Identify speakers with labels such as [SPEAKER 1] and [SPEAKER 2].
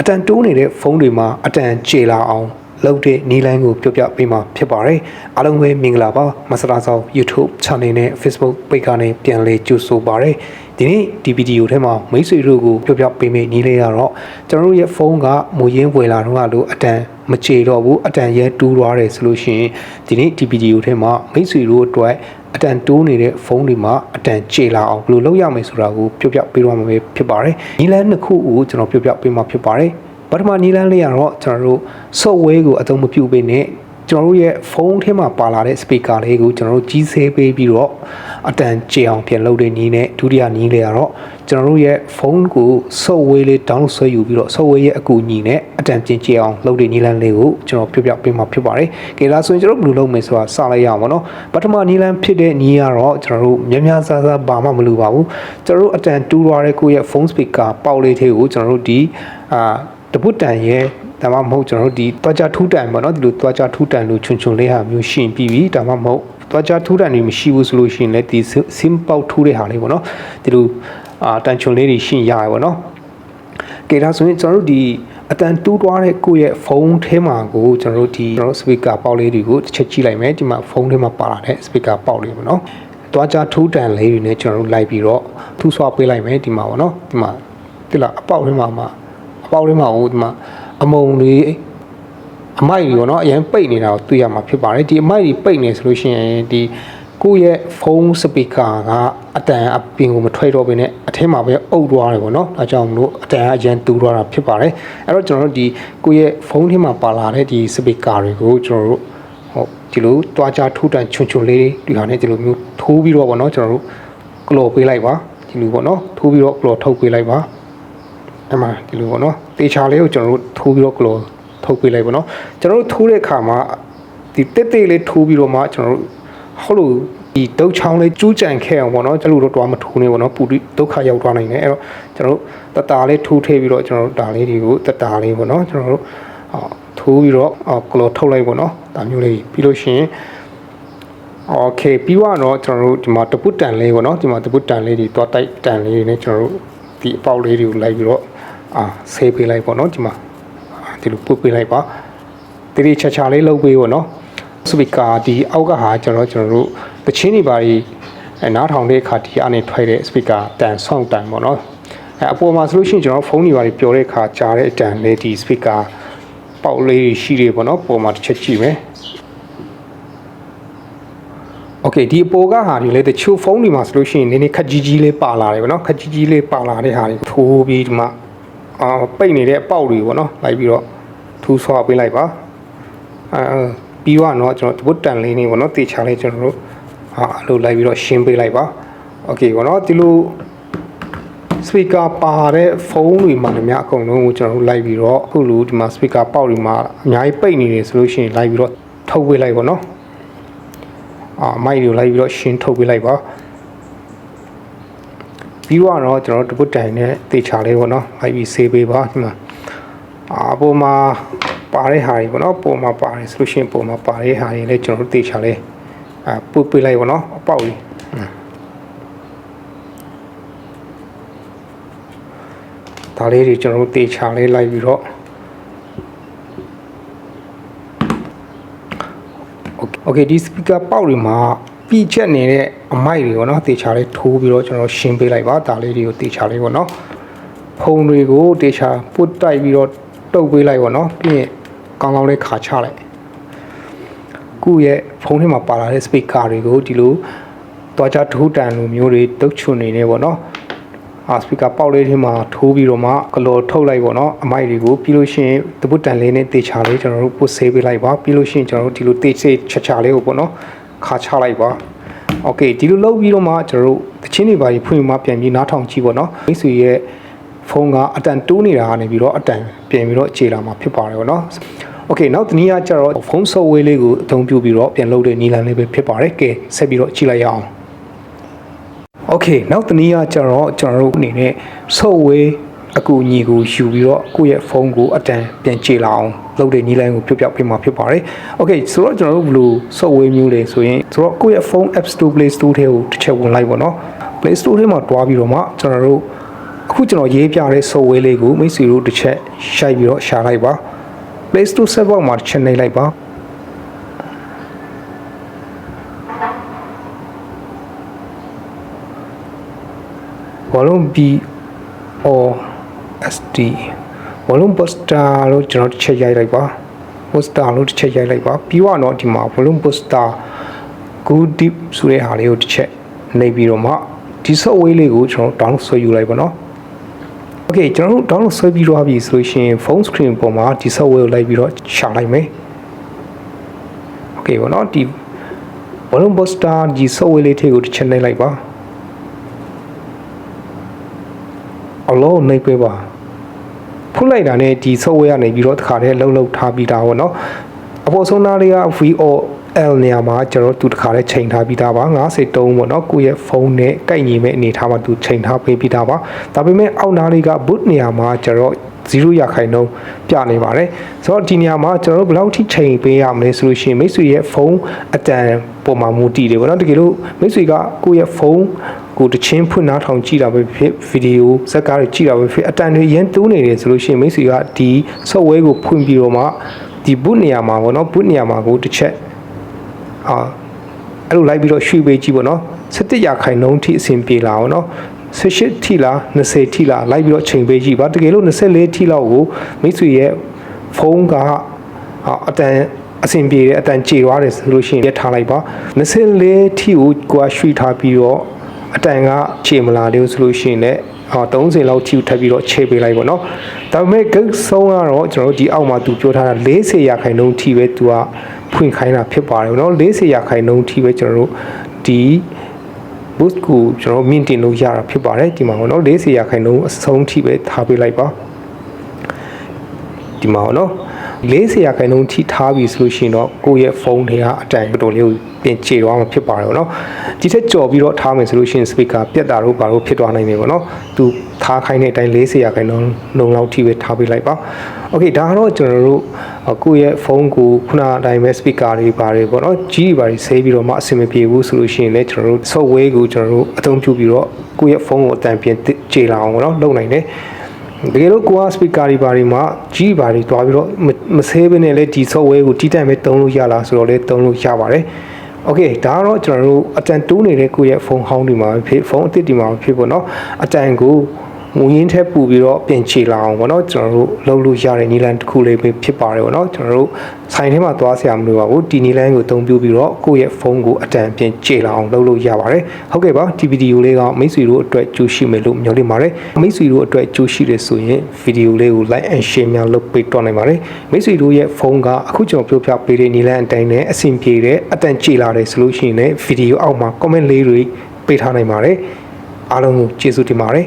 [SPEAKER 1] အတန်တိုးနေတဲ့ဖုန်းတွေမှာအတန်ကြေလာအောင်လုပ်တဲ့နီလန်းကိုပြောပြပေးမှာဖြစ်ပါတယ်အားလုံးပဲမင်္ဂလာပါမဆရာဆောင် YouTube Channel နဲ့ Facebook Page ကနေပြန်လည်ကြိုဆိုပါရစေ ဒီနေ့ဒီဗီဒီယိုထဲမှာမိတ်ဆွေတို့ကိုပြောပြပေးမယ့်နီးလေးကတော့ကျွန်တော်တို့ရဲ့ဖုန်းကမူရင်းဝယ်လာတော့လို့အတန်မကြေတော့ဘူးအတန်ရဲတူးသွားတယ်ဆိုလို့ရှိရင်ဒီနေ့ဒီဗီဒီယိုထဲမှာမိတ်ဆွေတို့အတွက်အတန်တိုးနေတဲ့ဖုန်းတွေမှာအတန်ကြေလာအောင်ဘယ်လိုလုပ်ရမလဲဆိုတာကိုပြောပြပေးတော့မှာပဲဖြစ်ပါတယ်နီလန်းနှစ်ခုကိုကျွန်တော်ပြောပြပေးမှာဖြစ်ပါတယ်ပထမနီလန်းလေးကတော့ကျွန်တော်တို့ software ကိုအသုံးမပြုပေးနဲ့ ကျွန်တော်တို့ရဲ့ဖုန်းထဲမှာပါလာတဲ့ speaker လေးကိုကျွန်တော်တို့ကြီးစဲပေးပြီးတော့အတန်ကြေအောင်ပြန်လုပ်တဲ့နည်းနဲ့ဒုတိယနည်းလေးကတော့ကျွန်တော်တို့ရဲ့ဖုန်းကို software လေး download ဆွဲယူပြီးတော့ software ရဲ့အကူအညီနဲ့အတန်ပြင်ကြေအောင်လုပ်တဲ့နည်းလမ်းလေးကိုကျွန်တော်ပြပြပေးမှာဖြစ်ပါတယ်။ကဲဒါဆိုရင်ကျွန်တော်ဘယ်လိုလုပ်မလဲဆိုတာစလိုက်ရအောင်ပါနော်။ပထမနည်းလမ်းဖြစ်တဲ့နည်းကတော့ကျွန်တော်တို့များများစားစားဘာမှမလိုပါဘူး။ကျွန်တော်တို့အတန်တူးသွားတဲ့ကိုယ့်ရဲ့ phone speaker ပေါက်လေးသေးကိုကျွန်တော်တို့ဒီအာတပုတ်တန်ရဲ့ ဒါမှမဟုတ်ကျွန်တော်တို့ဒီတွားကြထူးတန်ပေါ့နော်ဒီလိုတွားကြထူးတန်လို့ချွန်ချွန်လေးဟာမျိုးရှင်ပြီးပြီဒါမှမဟုတ်တွားကြထူးတန်တွေမရှိဘူးဆိုလို့ရှိရင်လည်းဒီ sim ပေါက်ထူးတဲ့ဟာလေးပေါ့နော်ဒီလိုအာတန်ချွန်လေးတွေရှင်ရရပေါ့နော်ကဲဒါဆိုရင်ကျွန်တော်တို့ဒီအတန်တူးသွားတဲ့ကိုယ့်ရဲ့ဖုန်းထဲမှာကိုကျွန်တော်တို့ဒီကျွန်တော်တို့ speaker ပေါက်လေးတွေကိုတစ်ချက်ကြည့်လိုက်မယ်ဒီမှာဖုန်းထဲမှာပါလာတဲ့ speaker ပေါက်လေးပေါ့နော်တွားကြထူးတန်လေးတွေနဲ့ကျွန်တော်တို့လိုက်ပြီးတော့ထူးဆွားပေးလိုက်မယ်ဒီမှာပေါ့နော်ဒီမှာဒီလားအပေါက်ထဲမှာမှာအပေါက်ထဲမှာဟိုဒီမှာ အမုံလေးအမိုက်တွေပေါ့နော်အရင်ပိတ်နေတာကိုတွေ့ရမှာဖြစ်ပါတယ်ဒီအမိုက်တွေပိတ်နေဆိုလို့ရှိရင်ဒီကိုယ့်ရဲ့ဖုန်းစပီကာကအတန်အပြင်ကိုမထွက်တော့ဘဲနဲ့အထဲမှာပဲအုပ်သွားတယ်ပေါ့နော်ဒါကြောင့်မလို့အတန်အရင်တူးသွားတာဖြစ်ပါတယ်အဲ့တော့ကျွန်တော်တို့ဒီကိုယ့်ရဲ့ဖုန်းထဲမှာပါလာတဲ့ဒီစပီကာတွေကိုကျွန်တော်တို့ဟုတ်ဒီလိုတွားကြထူးတန်ချွန်ချွန်လေးဒီဟာနဲ့ဒီလိုမျိုးထိုးပြီးတော့ပေါ့နော်ကျွန်တော်တို့ကလော်ပေးလိုက်ပါဒီလိုပေါ့နော်ထိုးပြီးတော့ကလော်ထုတ်ပေးလိုက်ပါအဲ့မှာဒီလိုပေါ့နော် တေချာလေးကိုကျွန်တော်တို့ထိုးပြီးတော့ကလော်ထုတ်ပေးလိုက်ပါနော်ကျွန်တော်တို့ထိုးတဲ့အခါမှာဒီတက်တက်လေးထိုးပြီးတော့မှကျွန်တော်တို့ဟုတ်လို့ဒီဒုတ်ချောင်းလေးကျူးကြံခဲ့အောင်ပေါ့နော်ကျွန်တော်တို့တော့တွားမထိုးနေပေါ့နော်ပူတိဒုက္ခရောက်သွားနိုင်တယ်အဲ့တော့ကျွန်တော်တို့တတာလေးထိုးထည့်ပြီးတော့ကျွန်တော်တို့ဒါလေးတွေကိုတတာလေးပေါ့နော်ကျွန်တော်တို့အော်ထိုးပြီးတော့အော်ကလော်ထုတ်လိုက်ပေါ့နော်ဒါမျိုးလေးပြီးလို့ရှိရင်โอเคပြီးတော့ကျွန်တော်တို့ဒီမှာတပုတ်တန်လေးပေါ့နော်ဒီမှာတပုတ်တန်လေးတွေတွားတိုက်တန်လေးတွေနဲ့ကျွန်တော်တို့ဒီအပေါက်လေးတွေကိုလိုက်ပြီးတော့ အာဆေးပေးလိုက်ပေါ့နော်ဒီမှာဒီလိုပုတ်ပေးလိုက်ပါတိတိချာချာလေးလုပ်ပေးပေါ့နော်စပီကာဒီအောက်ကဟာကျွန်တော်ကျွန်တော်တို့တချင်းတွေပါကြီးအဲနားထောင်တဲ့အခါဒီအနေထွက်တဲ့စပီကာတန်ဆောင်းတန်ပေါ့နော်အဲအပေါ်မှာဆိုလို့ရှိရင်ကျွန်တော်ဖုန်းတွေပါကြီးပျော်တဲ့အခါကြားတဲ့အတန်လေးဒီစပီကာပေါက်လေးရှိတယ်ပေါ့နော်ပေါ်မှာတစ်ချက်ကြည့်မယ်โอเคဒီအပေါ်ကဟာဒီလေတချို့ဖုန်းတွေမှာဆိုလို့ရှိရင်နည်းနည်းခက်ကြီးကြီးလေးပါလာတယ်ပေါ့နော်ခက်ကြီးကြီးလေးပါလာတဲ့ဟာတွေထိုးပြီးဒီမှာ အာပိတ်နေတဲ့အပေါက်တွေပေါ့နော်လိုက်ပြီးတော့ထူးဆွားပေးလိုက်ပါအာပြီးတော့เนาะကျွန်တော်ဒီဘုတ်တန်လေးနေပေါ့နော်တေချာလေးကျွန်တော်တို့အာအလိုလိုက်ပြီးတော့ရှင်းပေးလိုက်ပါโอเคပေါ့နော်ဒီလို speaker ပါတဲ့ဖုန်းတွေမှာလည်းများအကုန်လုံးကိုကျွန်တော်တို့လိုက်ပြီးတော့အခုလိုဒီမှာ speaker ပေါက်တွေမှာအများကြီးပိတ်နေတယ်ဆိုလို့ရှိရင်လိုက်ပြီးတော့ထုတ်ပေးလိုက်ပါနော်အာမိုက်တွေလိုက်ပြီးတော့ရှင်းထုတ်ပေးလိုက်ပါ ပြီးတော့ကျွန်တော်တို့တပုတ်တိုင်နဲ့တေချာလေးပေါ့နော်လိုက်ပြီးဆေးပေးပါဒီမှာအာပုံမှာပါတဲ့ဟာတွေပေါ့နော်ပုံမှာပါတယ်ဆိုလို့ရှိရင်ပုံမှာပါတဲ့ဟာတွေလည်းကျွန်တော်တို့တေချာလေးအာပုတ်ပေးလိုက်ပေါ့နော်အပေါက်လေးဒါလေးတွေကျွန်တော်တို့တေချာလေးလိုက်ပြီးတော့ โอเคဒီ speaker ပေါက်တွေမှာ ပြချက်နေတဲ့အမိုက်တွေပေါ့နော်တေချာလေးထိုးပြီးတော့ကျွန်တော်ရှင်းပေးလိုက်ပါဒါလေးတွေကိုတေချာလေးပေါ့နော်ဖုံတွေကိုတေချာပုတ်တိုက်ပြီးတော့တုပ်ပေးလိုက်ပေါ့နော်ပြီးရင်ကောင်းကောင်းလေးခါချလိုက်ခုရဲ့ဖုန်းထဲမှာပါလာတဲ့ speaker တွေကိုဒီလိုတွားချထိုးတန်လိုမျိုးတွေတုပ်ချွန်နေနေပေါ့နော်အာစပီကာပေါက်လေးထဲမှာထိုးပြီးတော့မှကလော်ထုတ်လိုက်ပေါ့နော်အမိုက်တွေကိုပြီးလို့ရှိရင်တပုတ်တန်လေးနဲ့တေချာလေးကျွန်တော်တို့ပုတ်ဆေးပေးလိုက်ပါပြီးလို့ရှိရင်ကျွန်တော်တို့ဒီလိုတေဆေးချာချာလေးကိုပေါ့နော် ခါချလိုက်ပါโอเคဒီလိုလုပ်ပြီးတော့မှကျွန်တော်တို့တချင်းတွေပါကြီးဖွင့်မှပြန်ပြီးနားထောင်ကြည့်ပေါ့နော်မိတ်ဆွေရဲ့ဖုန်းကအတန်တိုးနေတာကနေပြီးတော့အတန်ပြင်ပြီးတော့အခြေလာမှာဖြစ်ပါတယ်ပေါ့နော်โอเคနောက်တနည်းအားကျတော့ဖုန်း software လေးကိုအသုံးပြုပြီးတော့ပြန်လုပ်တဲ့နည်းလမ်းလေးပဲဖြစ်ပါတယ်ကဲဆက်ပြီးတော့ကြည့်လိုက်ရအောင် โอเคနောက်တနည်းကကျတော့ကျွန်တော်တို့အနေနဲ့ software အကူအညီကိုယူပြီးတော့ကိုယ့်ရဲ့ဖုန်းကိုအတန်ပြန်ကြေလာအောင်လုပ်တဲ့နည်းလမ်းကိုပြပြပေးမှာဖြစ်ပါတယ်။ Okay ဆိုတော့ကျွန်တော်တို့ဘယ်လို software မျိုးလဲဆိုရင်ဆိုတော့ကိုယ့်ရဲ့ဖုန်း App Store Play Store ထဲကိုတစ်ချက်ဝင်လိုက်ပါတော့။ Play Store ထဲမှာတွားပြီးတော့မှကျွန်တော်တို့အခုကျွန်တော်ရေးပြတဲ့ software လေးကိုမိတ်ဆွေတို့တစ်ချက်ရှိုက်ပြီးတော့ရှာလိုက်ပါ Play Store server မှာတစ်ချက်နှိပ်လိုက်ပါ volume b or sd volume poster လို့ကျွန်တော်တစ်ချက်ရိုက်လိုက်ပါ poster လို့တစ်ချက်ရိုက်လိုက်ပါပြီးတော့ဒီမှာ volume poster good deep ဆိုတဲ့ဟာလေးကိုတစ်ချက်နှိပ်ပြီးတော့မှဒီ software လေးကိုကျွန်တော် download ဆွဲယူလိုက်ပါတော့ Okay ကျွန်တော်တို့ download ဆွဲပြီးတော့ပြီဆိုလို့ရှိရင် phone screen ပေါ်မှာဒီ software ကိုလိုက်ပြီးတော့ရှာလိုက်မယ် Okay ဘောနော်ဒီ volume poster ဒီ software လေးတွေကိုတစ်ချက်နှိပ်လိုက်ပါ အလုံးနှိပ်ပေးပါဖုတ်လိုက်တာနဲ့ဒီ software ကနေပြီးတော့တစ်ခါတည်းလှုပ်လှုပ်ထားပြီးသားပေါ့နော်အပေါ်ဆုံးသားလေးက VOL နေရာမှာကျွန်တော်တို့တစ်ခါတည်းချိန်ထားပြီးသားပါ93ပေါ့နော်ကိုယ့်ရဲ့ဖုန်းနဲ့ကိုက်ညီမဲ့အနေထားမှာသူချိန်ထားပေးပြီးသားပါဒါပေမဲ့အောက်နားလေးက boot နေရာမှာကျွန်တော် 0ရာခိုင်နှုန်းပြနေပါတယ်ဆိုတော့ဒီနေရာမှာကျွန်တော်တို့ဘယ်လောက်ထိချိန်ပေးရမလဲဆိုလို့ရှိရင်မိတ်ဆွေရဲ့ဖုန်းအတန်ပုံမှာမူတည်တယ်ပေါ့နော်တကယ်လို့မိတ်ဆွေကကိုယ့်ရဲ့ဖုန်းကိုတချင်းဖွင့်နားထောင်ကြည့်တာပဲဖြစ်ဗီဒီယိုဇက်ကားတွေကြည့်တာပဲဖြစ်အတန်တွေရမ်းတိုးနေတယ်ဆိုလို့ရှိရင်မိတ်ဆွေကဒီ software ကိုဖွင့်ပြီးတော့မှဒီ boot နေရာမှာပေါ့နော် boot နေရာမှာကိုတစ်ချက်အာအဲ့လိုလိုက်ပြီးတော့ရွှေ့ပေးကြည့်ပေါ့နော်17ရာခိုင်နှုန်းထိအဆင်ပြေလာအောင်နော် 18ထိလား20ထိလားလိုက်ပြီးတော့ချိန်ပေးကြည့်ပါတကယ်လို့24ထိလောက်ကိုမိတ်ဆွေရဲ့ဖုန်းကအတန်အဆင်ပြေတယ်အတန်ကြေသွားတယ်ဆိုလို့ရှိရင်ပြထားလိုက်ပါ24ထိကိုကိုကရွှေ့ထားပြီးတော့အတန်ကခြေမလာသေးဘူးဆိုလို့ရှိရင်လည်းအော်30လောက်ထိထပ်ပြီးတော့ခြေပေးလိုက်ပေါ့နော်ဒါပေမဲ့ဂိတ်ဆုံးကတော့ကျွန်တော်တို့ဒီအောက်မှာသူပြောထားတာ40ရာခိုင်နှုန်းထိပဲသူကဖွင့်ခိုင်းတာဖြစ်ပါတယ်ပေါ့နော်40ရာခိုင်နှုန်းထိပဲကျွန်တော်တို့ဒီ boost ကိုကျွန်တော်မြင့်တင်လို့ရတာဖြစ်ပါတယ်ဒီမှာပေါ့နော်40ရာခိုင်နှုန်းအဆုံးထိပဲထားပေးလိုက်ပါဒီမှာပေါ့နော် 40ရာခိုင်နှုန်းထိထားပြီဆိုလို့ရှိရင်တော့ကိုယ့်ရဲ့ဖုန်းတွေကအတိုင်တော်လေးကိုပြင်ချေသွားမှာဖြစ်ပါတယ်ပေါ့နော်ဒီထက်ကြော်ပြီးတော့ထားမယ်ဆိုလို့ရှိရင် speaker ပြတ်တာတို့ဘာလို့ဖြစ်သွားနိုင်တယ်ပေါ့နော်သူထားခိုင်းတဲ့အတိုင်း40ရာခိုင်နှုန်းလုံလောက်ထိပဲထားပေးလိုက်ပါโอเคဒါကတော့ကျွန်တော်တို့ကိုယ့်ရဲ့ဖုန်းကိုခုနအတိုင်းပဲ speaker တွေပါတယ်ပေါ့နော်ကြီးတွေပါတယ်ဆေးပြီးတော့မှအဆင်မပြေဘူးဆိုလို့ရှိရင်လည်းကျွန်တော်တို့ software ကိုကျွန်တော်တို့အသုံးပြုပြီးတော့ကိုယ့်ရဲ့ဖုန်းကိုအတန်ပြင်ချေလာအောင်ပေါ့နော်လုပ်နိုင်တယ် တကယ်လို့ကိုက speaker တွေဘာတွေမှာကြီးဘာတွေတွားပြီးတော့မဆေးဘဲနဲ့လည်းဒီ software ကိုတီးတိုင်ပဲတုံးလို့ရလားဆိုတော့လည်းတုံးလို့ရပါတယ်โอเคဒါကတော့ကျွန်တော်တို့အတန်တိုးနေတဲ့ကိုယ့်ရဲ့ဖုန်းဟောင်းဒီမှာဖြစ်ဖုန်းအသစ်ဒီမှာဖြစ်ပေါ့နော်အတန်ကို ငွေရင်းထက်ပူပြီးတော့ပြင်ချေလာအောင်ပေါ့နော်ကျွန်တော်တို့လုပ်လို့ရတဲ့နီလန်တစ်ခုလေးပဲဖြစ်ပါတယ်ပေါ့နော်ကျွန်တော်တို့ဆိုင်ထဲမှာသွားဆရာမလို့ပါဘူးဒီနီလန်ကိုအသုံးပြုပြီးတော့ကိုယ့်ရဲ့ဖုန်းကိုအတန်ပြင်ချေလာအောင်လုပ်လို့ရပါတယ်ဟုတ်ကဲ့ပါဒီဗီဒီယိုလေးကမိတ်ဆွေတို့အတွက်ကြိုးရှိမယ်လို့မျှော်လင့်ပါတယ်မိတ်ဆွေတို့အတွက်ကြိုးရှိတယ်ဆိုရင်ဗီဒီယိုလေးကို like and share များလုပ်ပေးတော့နိုင်ပါတယ်မိတ်ဆွေတို့ရဲ့ဖုန်းကအခုကျွန်တော်ပြောပြပေးတဲ့နီလန်အတိုင်းနဲ့အဆင်ပြေတဲ့အတန်ချေလာတယ်ဆိုလို့ရှိရင်လည်းဗီဒီယိုအောက်မှာ comment လေးတွေပေးထားနိုင်ပါတယ်အားလုံးကိုကျေးဇူးတင်ပါတယ်